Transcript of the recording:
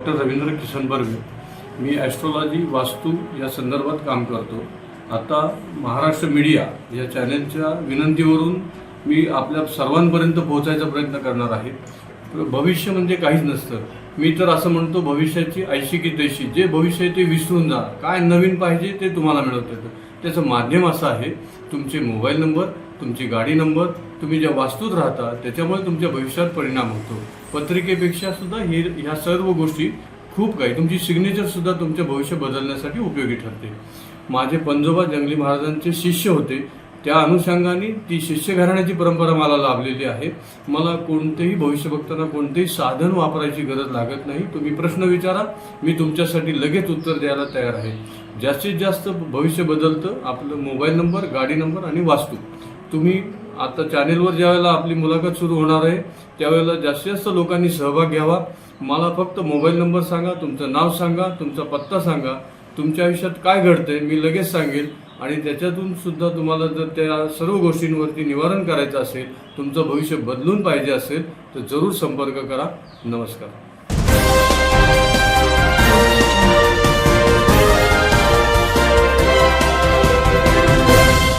Doctor Ravindra Kisan Barve. मी astrology vastu या संदर्भात काम करतो. आता महाराष्ट्र मीडिया या चॅनेलच्या विनंतीवरून मी आपल्या सर्वांपर्यंत पोहोचायचा प्रयत्न करणार आहे. भविष्य म्हणजे काहीच नसतं. मी तर असं म्हणतो भविष्याची ऐशी की तैशी. जे भविष्य आहे ते विसरून जा. काय नवीन पाहिजे ते तुम्हाला मिळवता येतं. त्याचं माध्यम असं आहे तुमचे मोबाईल नंबर तुमची गाडी नंबर तुम्ही ज्या वास्तूत राहता त्याच्यामुळे तुमच्या भविष्यात परिणाम होतो. पत्रिकेपेक्षा सुद्धा हे ह्या सर्व गोष्टी खूप काही तुमची सिग्नेचर सुद्धा तुमचे भविष्य बदलण्यासाठी उपयोगी ठरते. माझे पंजोबा जंगली महाराजांचे शिष्य होते. त्या अनुषंगाने ती शिष्य घराण्याची परंपरा मला लाभलेली आहे. मला कोणतेही भविष्य बघताना कोणतेही साधन वापरायची गरज लागत नाही. तुम्ही प्रश्न विचारा मी तुमच्यासाठी लगेच उत्तर द्यायला तयार आहे. जास्तीत जास्त भविष्य बदलतं आपलं मोबाईल नंबर गाडी नंबर आणि वास्तू. तुम्ही आता चॅनेलवर ज्यावेळेला आपली मुलाखत सुरू होणार आहे त्यावेळेला जास्तीत जास्त लोकांनी सहभाग घ्यावा. मला फक्त मोबाईल नंबर सांगा तुमचं नाव सांगा तुमचा पत्ता सांगा. तुमच्या आयुष्यात काय घडतंय मी लगेच सांगेल आणि त्याच्यातून सुद्धा तुम्हाला जर त्या सर्व गोष्टींवरती निवारण करायचं असेल तुमचं भविष्य बदलून पाहिजे असेल तर जरूर संपर्क करा. नमस्कार.